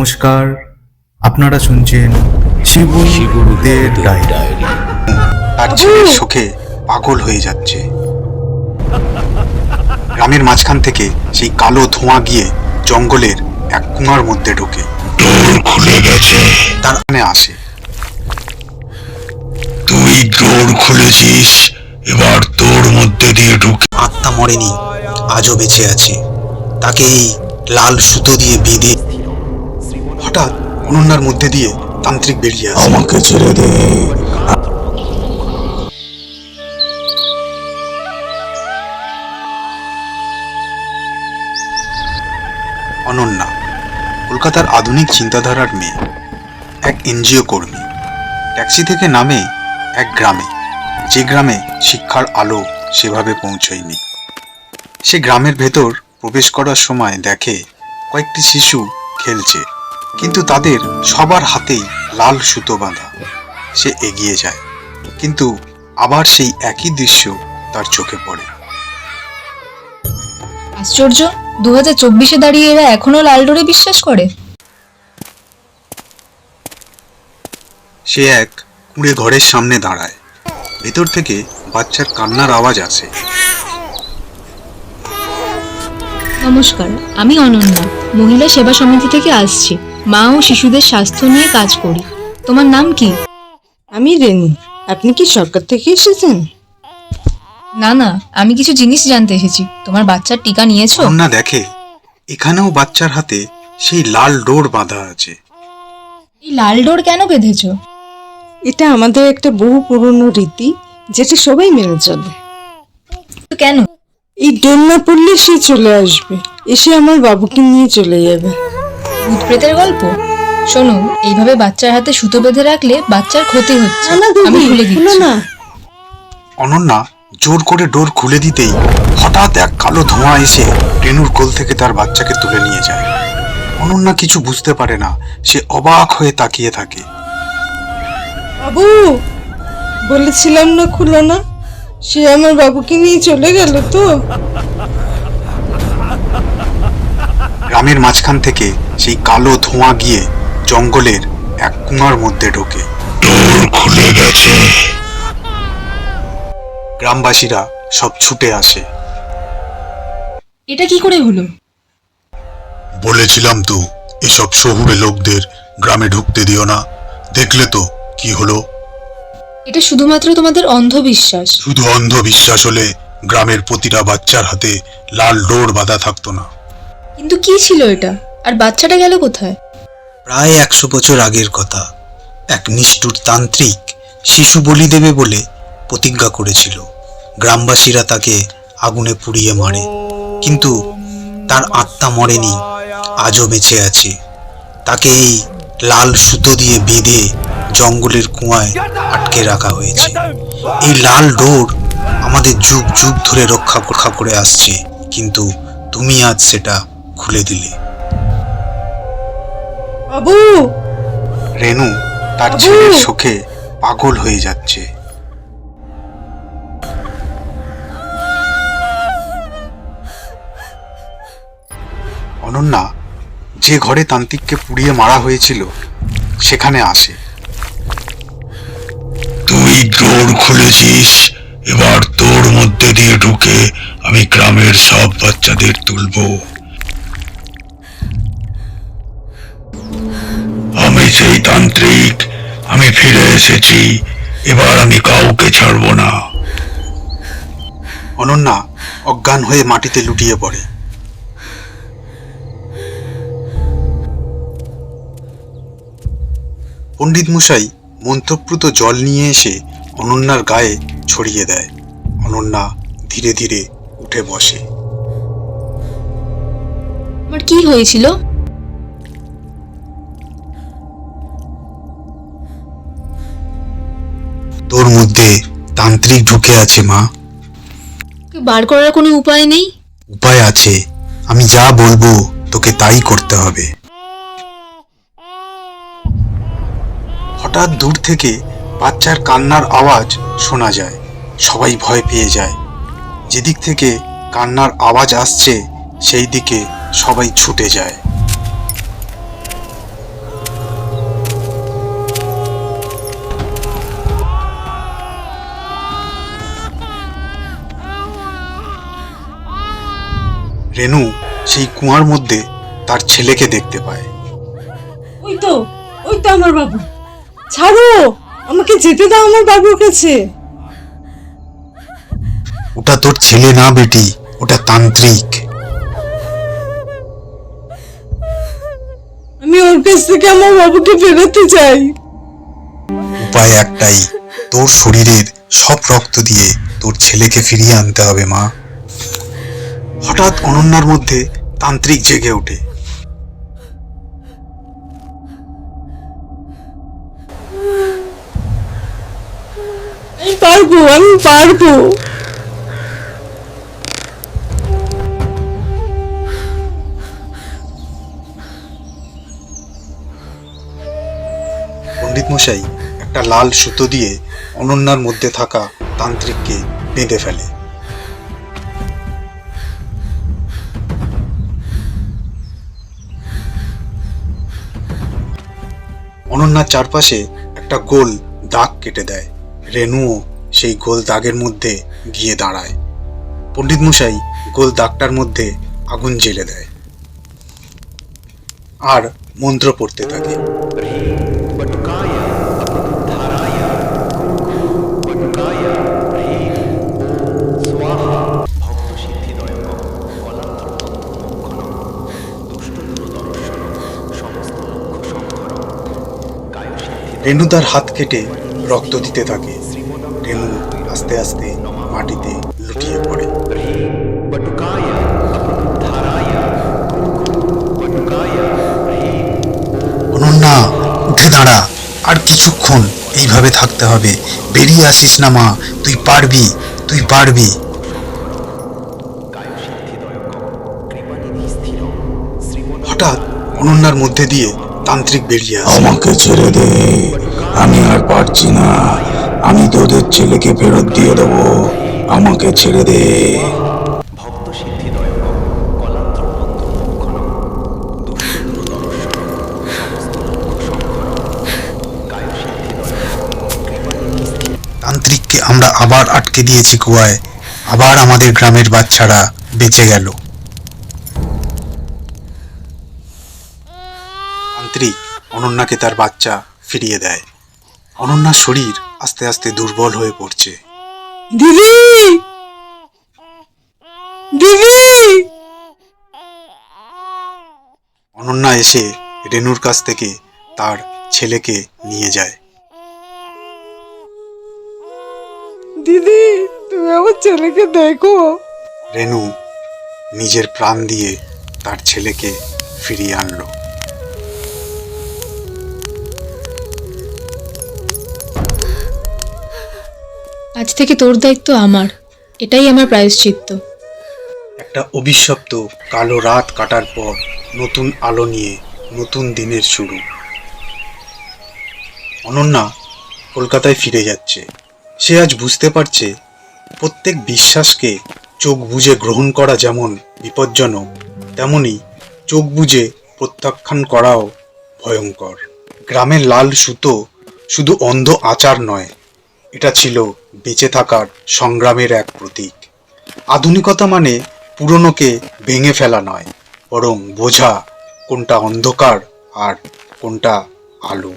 নমস্কার আপনারা শুনছেন শিবু শিবুদের ডায়েরি। তার ছেলের শোকে পাগল হয়ে যাচ্ছে। গ্রামের মাঝখান থেকে সেই কালো ধোঁয়া গিয়ে জঙ্গলের এক কুঁয়ার মধ্যে ঢোকে। খুলে গেছে। তার কানে আসে। তুই ডোর খুলেছিস এবার তোর মধ্যে দিয়ে ঢুকে। আত্মা মরেনি আজও বেঁচে আছে। তাকে এই লাল সুতো দিয়ে বেঁধে হঠাৎ অনন্যার মধ্যে দিয়ে তান্ত্রিক বেরিয়ে আসে। আমাকে ছেড়ে দে। অনন্যা কলকাতার আধুনিক চিন্তাধারার মেয়ে এক এনজিও কর্মী ট্যাক্সি থেকে নামে এক গ্রামে যে গ্রামে শিক্ষার আলো সেভাবে পৌঁছয়নি। সে গ্রামের ভেতর প্রবেশ করার সময় দেখে কয়েকটি শিশু খেলছে। কিন্তু তাদের সবার হাতেই লাল সুতো বাঁধা। সে এগিয়ে যায় কিন্তু আবার সেই একই দৃশ্য তার চোখে পড়ে। আশ্চর্য দু হাজার চব্বিশে দাঁড়িয়ে এরা এখনও লাল ডোরে বিশ্বাস করে? সে এক কুঁড়ে ঘরের সামনে দাঁড়ায়। ভেতর থেকে বাচ্চার কান্নার আওয়াজ আসে। নমস্কার আমি অনন্যা মহিলা সেবা সমিতি থেকে আসছি। মা ও শিশুদের স্বাস্থ্য নিয়ে কাজ করি। তোমার নাম কি? আমি রেনু। আপনি কি সরকার থেকে এসেছেন? না না আমি কিছু জিনিস জানতে এসেছি। তোমার বাচ্চার টিকা নিয়েছো? অনন্যা দেখে। এখানেও বাচ্চার হাতে সেই লাল ডোর বাঁধা আছে। এই লাল ডোর কেন বেঁধেছো? এটা আমাদের একটা বহু পুরনো রীতি যেটা সবাই মেনে চলে। তো কেন? এই ডোর না পড়লে সে চলে আসবে। এসে আমার বাবুকে নিয়ে চলে যাবে। ভূত প্রেতের গল্প? শোনো এইভাবে বাচ্চার হাতে সুতো বেঁধে রাখলে বাচ্চার ক্ষতি হচ্ছে। আমি খুলে খুলো দিচ্ছি। না। অনন্যা জোর করে ডোর খুলে দিতেই হঠাৎ এক কালো ধোঁয়া এসে রেনুর কোল থেকে তার বাচ্চাকে তুলে নিয়ে যায়। অনন্যা কিছু বুঝতে পারে না সে অবাক হয়ে তাকিয়ে থাকে। বাবু বলেছিলাম না খুলো না সে আমার বাবুকে নিয়ে চলে গেল তো। গ্রামের মাঝখান থেকে সেই কালো ধোঁয়া গিয়ে জঙ্গলের এক কুঁয়ার মধ্যে ঢোকে। খুলে গেছে গ্রামবাসীরা সব ছুটে আসে। এটা কি করে হলো? বলেছিলাম তো এসব শহুরে লোকদের গ্রামে ঢুকতে দিও না। দেখলে তো কি হলো? এটা শুধুমাত্র তোমাদের অন্ধবিশ্বাস। শুধু অন্ধবিশ্বাস হলে গ্রামের প্রতিটা বাচ্চার হাতে লাল ডোর বাঁধা থাকতো না। কিন্তু কি ছিল এটা? আর বাচ্চাটা গেল কোথায়? প্রায় একশো বছর আগের কথা। এক নিষ্ঠুর তান্ত্রিক শিশু বলি দেবে বলে প্রতিজ্ঞা করেছিল। গ্রামবাসীরা তাকে আগুনে পুড়িয়ে মারে। কিন্তু তার আত্মা মরেনি, আজও বেঁচে আছে। তাকে এই লাল সুতো দিয়ে বেঁধে জঙ্গলের কুয়ায় আটকে রাখা হয়েছে। এই লাল ডোর আমাদের যুগ যুগ ধরে রক্ষা করে আসছে। কিন্তু তুমি আজ সেটা খুলে দিলে। বাবু! রেনু তার ছেলের শোকে পাগল হয়ে যাচ্ছে। অনন্যা যে ঘরে তান্ত্রিককে পুড়িয়ে মারা হয়েছিল সেখানে আসে। তুই ডোর খুলেছিস এবার তোর মধ্যে দিয়ে ঢুকে আমি গ্রামের সব বাচ্চাদের তুলবো। সেই তান্ত্রিক আমি ফিরে এসেছি। এবার আমি কাউকে ছাড়বো না। অনন্যা অজ্ঞান হয়ে মাটিতে লুটিয়ে পড়ে। পণ্ডিত মশাই মন্ত্রপ্রুত জল নিয়ে এসে অনন্যার গায়ে ছড়িয়ে দেয়। অনন্যা ধীরে ধীরে উঠে বসে। আমার কি হয়েছিল? তোর মধ্যে তান্ত্রিক ঢুকে আছে মা। বার করার কোনো উপায় নেই? উপায় আছে। আমি যা বলব তোকে তাই করতে হবে। হঠাৎ দূর থেকে বাচ্চার কান্নার আওয়াজ শোনা যায়। সবাই ভয় পেয়ে যায়। যেদিক থেকে কান্নার আওয়াজ আসছে সেই দিকে সবাই ছুটে যায়। রেনু সেই কুয়ার মধ্যে তার ছেলেকে দেখতে পায়। ওই তো ওই তো আমার বাবু। ছাড়ো আমাকে যেতে দাও আমার বাবুর কাছে। ওটা তোর ছেলে না বেটি ওটা তান্ত্রিক। আমি ওর কাছ থেকে আমার বাবুকে ফেরাতে চাই। উপায় একটাই তোর শরীরের সব রক্ত দিয়ে তোর ছেলেকে ফিরিয়ে আনতে হবে মা। হঠাৎ অনন্যার মধ্যে তান্ত্রিক জেগে ওঠে। পারব আমি পারব। পণ্ডিত মশাই একটা লাল সুতো দিয়ে অনন্যার মধ্যে থাকা তান্ত্রিককে বেঁধে ফেলে। অনন্যার চারপাশে একটা গোল দাগ কেটে দেয়। রেনুও সেই গোল দাগের মধ্যে গিয়ে দাঁড়ায়। পণ্ডিত মশাই গোল দাগটার মধ্যে আগুন জেলে দেয়। আর মন্ত্র পড়তে থাকে। রেণু তার হাত কেটে রক্ত দিতে থাকে। রেণু আস্তে আস্তে মাটিতে লুটিয়ে পড়ে। অনন্যা, উঠে দাঁড়া। আর কিছুক্ষণ এইভাবে থাকতে হবে। বেরিয়ে আসিস না, মা। তুই পারবি তুই পারবি। হঠাৎ অনন্যার মধ্যে দিয়ে তান্ত্রিক বেরিয়ে আসে আমাকে ছেড়ে দে। আমি আর পারছি না। আমি তোদের ছেলেকে ফেরত দিয়ে দেবো। আমাকে ছেড়ে দে। তান্ত্রিককে আমরা আবার আটকে দিয়েছি কুয়ায়। আবার আমাদের গ্রামের বাচ্চারা বেঁচে গেল। তান্ত্রিক অনন্যাকে তার বাচ্চা ফিরিয়ে দেয়। অনন্যার শরীর আস্তে আস্তে দুর্বল হয়ে পড়ছে। দিদি! দিদি! অনন্যা এসে রেনুর কাছ থেকে তার ছেলেকে নিয়ে যায়। দিদি তুমি আমার ছেলেকে দেখো। রেনু নিজের প্রাণ দিয়ে তার ছেলেকে ফিরিয়ে আনলো। আজ থেকে তোর দায়িত্ব আমার। এটাই আমার প্রায়শ্চিত্ত। একটা অভিশপ্ত কালো রাত কাটার পর নতুন আলো নিয়ে নতুন দিনের শুরু। অনন্যা কলকাতায় ফিরে যাচ্ছে। সে আজ বুঝতে পারছে, প্রত্যেক বিশ্বাসকে চোখ বুজে গ্রহণ করা যেমন বিপজ্জনক, তেমনি চোখ বুজে প্রত্যাখ্যান করাও ভয়ঙ্কর। গ্রামের লাল সুতো শুধু অন্ধ আচার নয়, এটা ছিল বেঁচে থাকার সংগ্রামের এক প্রতীক। আধুনিকতা মানে পুরনোকে ভেঙে ফেলা নয়, বরং বোঝা কোনটা অন্ধকার আর কোনটা আলো।